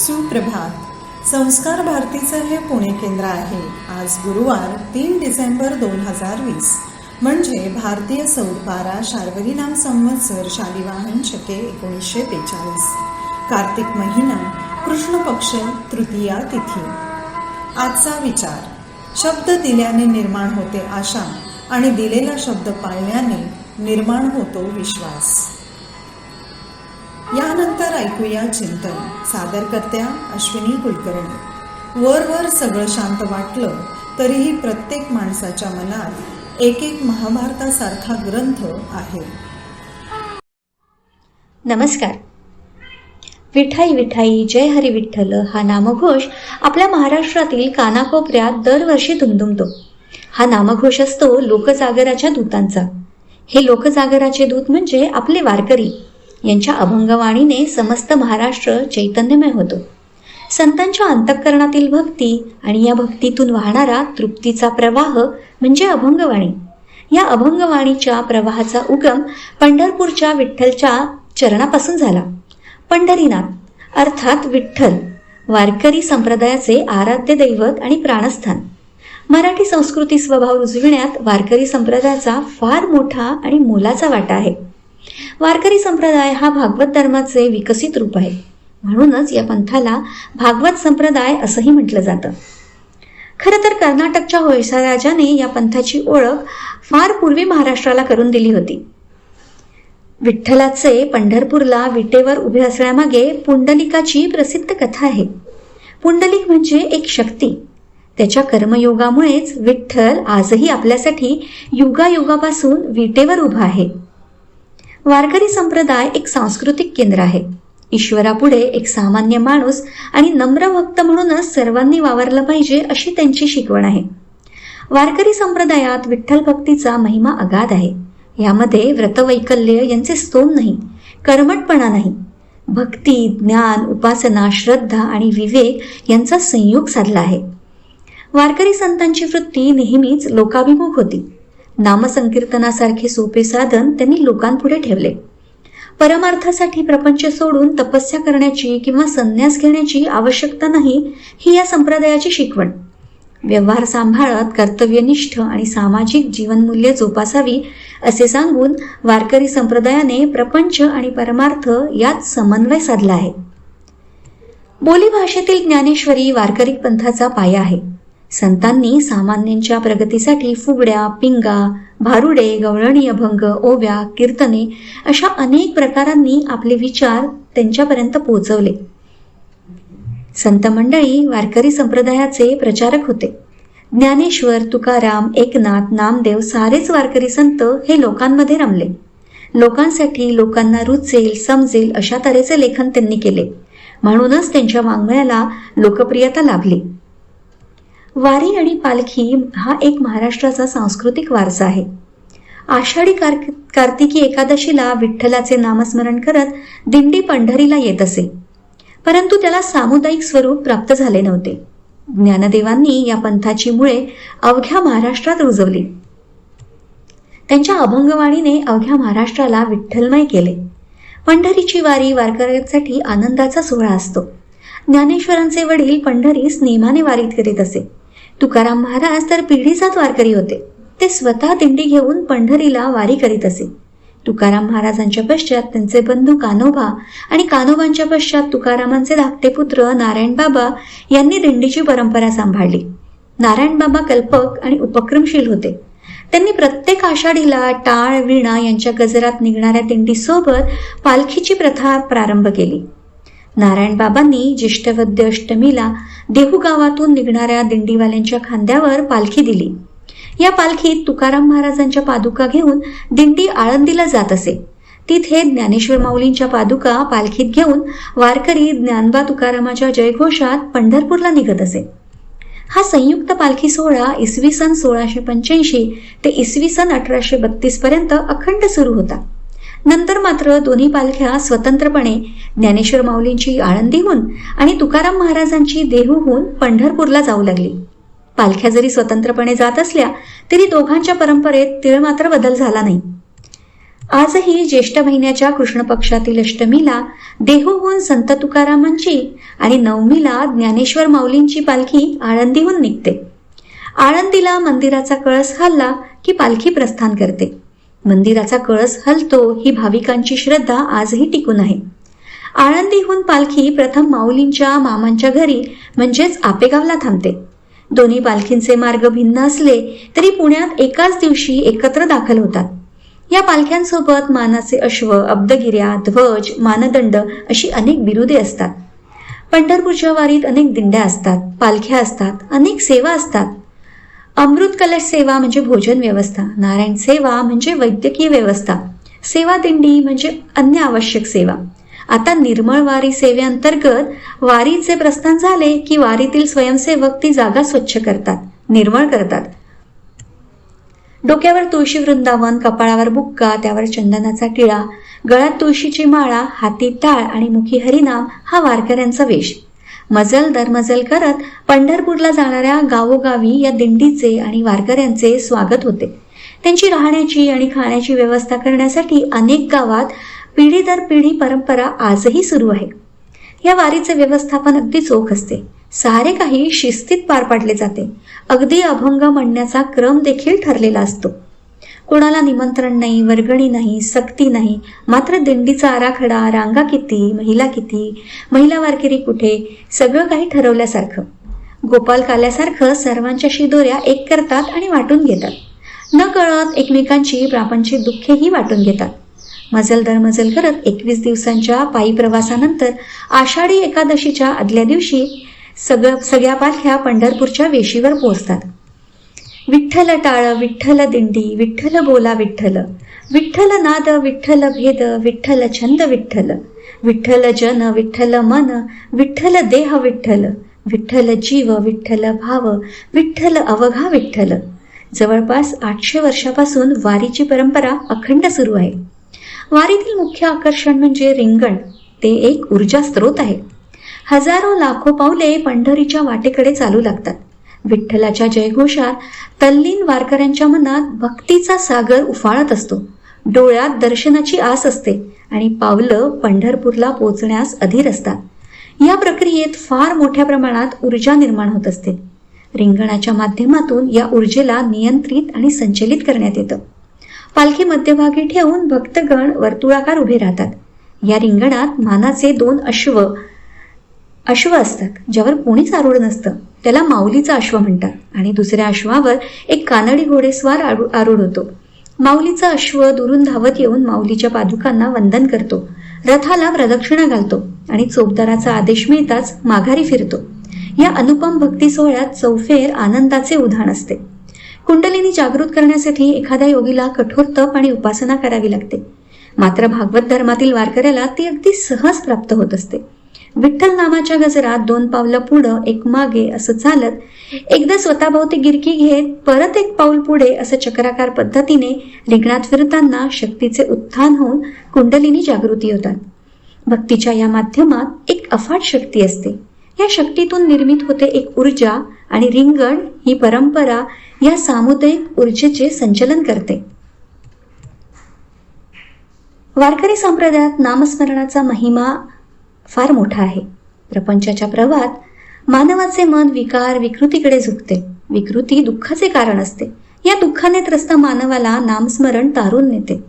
सुप्रभात. संस्कार भारतीचं हे पुणे केंद्र आहे. आज गुरुवार तीन डिसेंबर दोन हजार वीस. म्हणजे भारतीय सौर बारा शार्वरी नाम संवत्सर शालिवाहन शके एकोणीसशे बेचाळीस. कार्तिक महिना कृष्ण पक्ष तृतीया तिथी. आजचा विचार. शब्द दिल्याने निर्माण होते आशा आणि दिलेला शब्द पाळल्याने निर्माण होतो विश्वास. यानंतर ऐकूया चिंतन. सादरकर्त्या अश्विनी कुलकर्णी. वर वर सगळं शांत वाटलं तरीही प्रत्येक माणसाच्या मनात एक एक महाभारतासारखा ग्रंथ आहे. नमस्कार. विठाई विठाई जय हरी विठ्ठल हा नामघोष आपल्या महाराष्ट्रातील कानाकोपऱ्यात दरवर्षी धुमधुमतो हा नामघोष असतो लोकजागराच्या दूतांचा. हे लोकजागराचे दूत म्हणजे आपले वारकरी. यांच्या अभंगवाणीने समस्त महाराष्ट्र चैतन्यमय होतो. संतांच्या अंतःकरणातील भक्ती आणि या भक्तीतून वाहणारा तृप्तीचा प्रवाह म्हणजे अभंगवाणी. या अभंगवाणीच्या प्रवाहाचा उगम पंढरपूरच्या विठ्ठलच्या चरणापासून झाला. पंढरीनाथ अर्थात विठ्ठल वारकरी संप्रदायाचे आराध्य दैवत आणि प्राणस्थान. मराठी संस्कृती स्वभाव रुजविण्यात वारकरी संप्रदायाचा फार मोठा आणि मोलाचा वाटा आहे. वारकरी संप्रदाय हा भागवत धर्माचे विकसित रूप आहे. म्हणूनच या पंथाला भागवत संप्रदाय असंही म्हटलं जातं. खरं तर कर्नाटकच्या होयसा राजाने या पंथाची ओळख फार पूर्वी महाराष्ट्राला करून दिली होती. विठ्ठलाचे पंढरपूरला विटेवर उभे असण्यामागे पुंडलिकाची प्रसिद्ध कथा आहे. पुंडलिक म्हणजे एक शक्ती. त्याच्या कर्मयोगामुळेच विठ्ठल आजही आपल्यासाठी युगायुगापासून विटेवर उभा आहे. वारकरी संप्रदाय एक सांस्कृतिक केंद्र आहे. ईश्वरापुढे एक सामान्य माणूस आणि नम्र भक्त म्हणूनच सर्वांनी वावरलं पाहिजे अशी त्यांची शिकवण आहे. वारकरी संप्रदायात विठ्ठल भक्तीचा महिमा अगाध आहे. यामध्ये व्रतवैकल्य यांचे स्तोम नाही कर्मटपणा नाही. भक्ती ज्ञान उपासना श्रद्धा आणि विवेक यांचा संयोग साधला आहे. वारकरी संतांची वृत्ती नेहमीच लोकाभिमुख होती. नामसंकीर्तनासारखे सोपे साधन त्यांनी लोकांपुढे ठेवले. परमार्थासाठी प्रपंच सोडून तपस्या करण्याची किंवा संन्यास घेण्याची आवश्यकता नाही ही या संप्रदायाची शिकवण. व्यवहार सांभाळत कर्तव्यनिष्ठ आणि सामाजिक जीवनमूल्य जोपासावी असे सांगून वारकरी संप्रदायाने प्रपंच आणि परमार्थ यात समन्वय साधला आहे. बोलीभाषेतील ज्ञानेश्वरी वारकरी पंथाचा पाया आहे. संतांनी सामान्यांच्या प्रगतीसाठी फुगड्या पिंगा भारुडे गवळणी अभंग ओव्या कीर्तने अशा अनेक प्रकारांनी आपले विचार त्यांच्यापर्यंत पोहोचवले. संत मंडळी वारकरी संप्रदायाचे प्रचारक होते. ज्ञानेश्वर तुकाराम एकनाथ नामदेव सारेच वारकरी संत हे लोकांमध्ये रमले. लोकांसाठी लोकांना रुचेल समजेल अशा तऱ्हेचे लेखन त्यांनी केले. म्हणूनच त्यांच्या वाङ्मयाला लोकप्रियता लाभली. वारी आणि पालखी हा एक महाराष्ट्राचा सांस्कृतिक वारसा आहे. आषाढी कार कार्तिकी एकादशीला विठ्ठलाचे नामस्मरण करत दिंडी पंढरीला येत असे. परंतु त्याला सामुदायिक स्वरूप प्राप्त झाले नव्हते. ज्ञानदेवांनी या पंथाची मुळे अवघ्या महाराष्ट्रात रुजवली. त्यांच्या अभंगवाणीने अवघ्या महाराष्ट्राला विठ्ठलमय केले. पंढरीची वारी वारकऱ्यांसाठी आनंदाचा सोहळा असतो. ज्ञानेश्वरांचे वडील पंढरीस नेमाने वारीत करीत असे. तुकाराम महाराज तर पिढीचाच वारकरी होते. ते स्वतः दिंडी घेऊन पंढरीला वारी करीत असे. तुकाराम महाराजांच्या पश्चात त्यांचे बंधू कान्होबा आणि कान्होबांच्या पश्चात तुकारामांचे धाकटे पुत्र नारायण बाबा यांनी दिंडीची परंपरा सांभाळली. नारायण बाबा कल्पक आणि उपक्रमशील होते. त्यांनी प्रत्येक आषाढीला टाळ वीणा यांच्या गजरात निघणाऱ्या दिंडीसोबत पालखीची प्रथा प्रारंभ केली. नारायण बाबांनी ज्येष्ठवद्य अष्टमीला देहू गावातून निघणाऱ्या दिंडीवाल्यांच्या खांद्यावर पालखी दिली. या पालखीत तुकाराम महाराजांच्या पादुका घेऊन दिंडी आळंदीला जात असे. तिथे ज्ञानेश्वर माऊलींच्या पादुका पालखीत घेऊन वारकरी ज्ञानबा तुकारामाच्या जयघोषात पंढरपूरला निघत असे. हा संयुक्त पालखी सोहळा इसवी सन सोळाशे पंच्याऐंशी ते इसवी सन अठराशे बत्तीस पर्यंत अखंड सुरू होता. नंतर मात्र दोन्ही पालख्या स्वतंत्रपणे ज्ञानेश्वर माऊलींची आळंदीहून आणि तुकाराम महाराजांची देहूहून पंढरपूरला जाऊ लागली. पालख्या जरी स्वतंत्रपणे जात असल्या तरी दोघांच्या परंपरेत तिळ मात्र बदल झाला नाही. आजही ज्येष्ठ महिन्याच्या कृष्ण पक्षातील अष्टमीला देहूहून संत तुकारामांची आणि नवमीला ज्ञानेश्वर माऊलींची पालखी आळंदीहून निघते. आळंदीला मंदिराचा कळस हल्ला की पालखी प्रस्थान करते. मंदिराचा कळस हलतो ही भाविकांची श्रद्धा आजही टिकून आहे. आळंदीहून पालखी प्रथम माऊलींच्या मामांच्या घरी म्हणजेच आपेगावला थांबते. दोन्ही पालखींचे मार्ग भिन्न असले तरी पुण्यात एकाच दिवशी एकत्र दाखल होतात. या पालख्यांसोबत मानाचे अश्व अब्दगिऱ्या ध्वज मानदंड अशी अनेक बिरुदे असतात. पंढरपूरच्या वारीत अनेक दिंड्या असतात पालख्या असतात अनेक सेवा असतात. अमृत कलश सेवा म्हणजे भोजन व्यवस्था नारायण सेवा म्हणजे वैद्यकीय व्यवस्था सेवा दिंडी म्हणजे अन्य आवश्यक सेवा. आता निर्मळ वारी सेवेअंतर्गत वारीचे प्रस्थान झाले की वारीतील स्वयंसेवक ती जागा स्वच्छ करतात निर्मळ करतात. डोक्यावर तुळशी वृंदावन कपाळावर बुक्का त्यावर चंदनाचा टिळा गळ्यात तुळशीची माळा हाती टाळ आणि मुखी हरिनाम हा वारकऱ्यांचा वेश. मजल दरमजल करत पंढरपूरला जाणाऱ्या गावोगावी या दिंडीचे आणि वारकऱ्यांचे स्वागत होते. त्यांची राहण्याची आणि खाण्याची व्यवस्था करण्यासाठी अनेक गावात पिढी दर पिढी परंपरा आजही सुरू आहे. या वारीचे व्यवस्थापन अगदी चोख असते. सारे काही शिस्तीत पार पाडले जाते. अगदी अभंग म्हणण्याचा क्रम देखील ठरलेला असतो. कोणाला निमंत्रण नाही वर्गणी नाही सक्ती नाही. मात्र दिंडीचा आराखडा रांगा किती महिला किती? महिला वारकरी कुठे? सगळं काही ठरवल्यासारखं. गोपाल काल्यासारखं सर्वांच्या शिदोऱ्या एक करतात आणि वाटून घेतात. न कळत एकमेकांची प्रापंचिक दुःखेही वाटून घेतात. मजल दर मजल करत एकवीस दिवसांच्या पायी प्रवासानंतर आषाढी एकादशीच्या आदल्या दिवशी सगळं सगळ्या पालख्या पंढरपूरच्या वेशीवर पोहोचतात. विठ्ठल टाळ विठ्ठल दिंडी विठ्ठल बोला विठ्ठल. विठ्ठल नाद विठ्ठल भेद विठ्ठल छंद विठ्ठल. विठ्ठल जन विठ्ठल मन विठ्ठल देह विठ्ठल. विठ्ठल जीव विठ्ठल भाव विठ्ठल अवघा विठ्ठल. जवळपास आठशे वर्षापासून वारीची परंपरा अखंड सुरू आहे. वारीतील मुख्य आकर्षण म्हणजे रिंगण. ते एक ऊर्जा स्रोत आहे. हजारो लाखो पावले पंढरीच्या वाटेकडे चालू लागतात. विठ्ठलाच्या जयघोषात तल्लीन वारकऱ्यांच्या मनात भक्तीचा सागर उफाळत असतो. डोळ्यात दर्शनाची आस असते आणि पावलं पंढरपूरला पोचण्यास अधीर असतात. या प्रक्रियेत फार मोठ्या प्रमाणात ऊर्जा निर्माण होत असते. रिंगणाच्या माध्यमातून या ऊर्जेला नियंत्रित आणि संचलित करण्यात येतं. पालखी मध्यभागी ठेवून भक्तगण वर्तुळाकार उभे राहतात. या रिंगणात मानाचे दोन अश्व अश्व असतात ज्यावर कोणीच आरूढ नसतं. त्याला माऊलीचा अश्व म्हणतात आणि दुसऱ्या अश्वावर एक कानडी घोडेस्वार आरू आरूढ होतो. माऊलीचा अश्व दुरून धावत येऊन माऊलीच्या पादुकांना वंदन करतो. रथाला प्रदक्षिणा घालतो आणि चोपदाराचा आदेश मिळताच माघारी फिरतो. या अनुपम भक्ती सोहळ्यात चौफेर आनंदाचे उधाण असते. कुंडलिनी जागृत करण्यासाठी एखाद्या योगीला कठोर तप आणि उपासना करावी लागते. मात्र भागवत धर्मातील वारकऱ्याला ती अगदी सहज प्राप्त होत असते. विठ्ठल नामाच्या गजरात दोन पावलं पुढं एक मागे असं चालत एकदा स्वतःभोवती गिरकी घेत परत एक पाऊल पुढे असं चक्राकार पद्धतीने रिंगणात फिरताना शक्तीचे उत्थान होऊन कुंडलिनी जागृती होतात. भक्तीच्या या माध्यमात एक अफाट शक्ती असते. या शक्तीतून निर्मित होते एक ऊर्जा आणि रिंगण ही परंपरा या सामुदायिक ऊर्जेचे संचलन करते. वारकरी संप्रदायात नामस्मरणाचा महिमा फार मोठा आहे. प्रपंचाच्या प्रवाहात मानवाचे मन विकार विकृतीकडे झुकते. विकृती दुःखाचे कारण असते. या दुःखाने त्रस्त मानवाला नामस्मरण तारून नेते.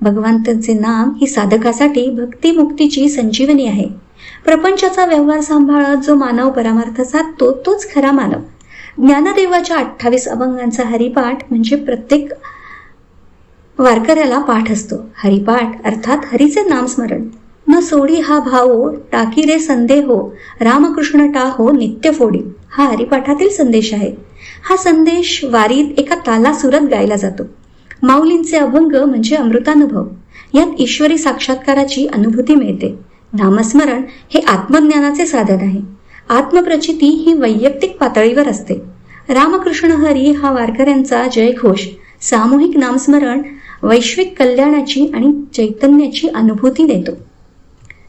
भगवंतांचे नाम ही साधकासाठी भक्तिमुक्तीची संजीवनी आहे. प्रपंचाचा व्यवहार सांभाळत जो मानव परामार्थ साधतो तोच खरा मानव. ज्ञानदेवाच्या अठ्ठावीस अभंगांचा हरिपाठ म्हणजे प्रत्येक वारकऱ्याला पाठ असतो. हरिपाठ अर्थात हरीचे नामस्मरण. न सोडी हा भावो टाकी रे संदेहो हो. रामकृष्ण टाहो नित्य फोडी. हा हरिपाठातील संदेश आहे. हा संदेश वारीत एका ताला सुरत गायला जातो. माऊलींचे अभंग म्हणजे अमृतानुभव. यात ईश्वरी साक्षात्काराची अनुभूती मिळते. नामस्मरण हे आत्मज्ञानाचे साधन आहे. आत्मप्रचिती ही वैयक्तिक पातळीवर असते. रामकृष्ण हरी हा वारकऱ्यांचा जयघोष सामूहिक नामस्मरण वैश्विक कल्याणाची आणि चैतन्याची अनुभूती देतो.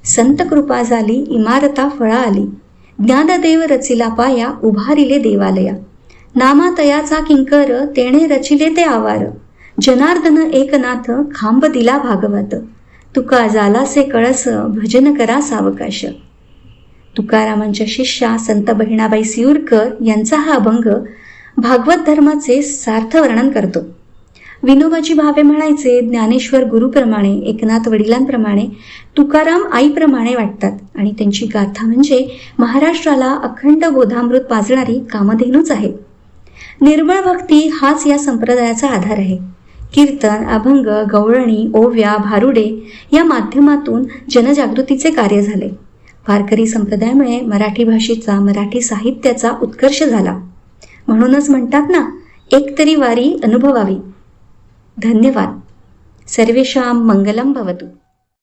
संत कृपा झाली इमारता फळा आली. ज्ञानदेव रचिला पाया उभारिले देवालया. नामातयाचा किंकर तेणे रचिले ते आवार. जनार्दन एकनाथ खांब दिला भागवत. तुका जालासे कळस भजन करा सावकाश. तुकारामांच्या शिष्या संत बहिणाबाई सिऊरकर यांचा हा अभंग भागवत धर्माचे सार्थ वर्णन करतो. विनोबाजी भावे म्हणायचे ज्ञानेश्वर गुरुप्रमाणे एकनाथ वडिलांप्रमाणे तुकाराम आईप्रमाणे वाटतात. आणि त्यांची गाथा म्हणजे महाराष्ट्राला अखंड बोधामृत पाजणारी कामधेनूच आहे. निर्मळ भक्ती हाच या संप्रदायाचा आधार आहे. कीर्तन अभंग गवळणी ओव्या भारुडे या माध्यमातून जनजागृतीचे कार्य झाले. वारकरी संप्रदायामुळे मराठी भाषेचा मराठी साहित्याचा उत्कर्ष झाला. म्हणूनच म्हणतात ना एकतरी वारी अनुभवावी. धन्यवाद. सर्वेषां मङ्गलं भवतु.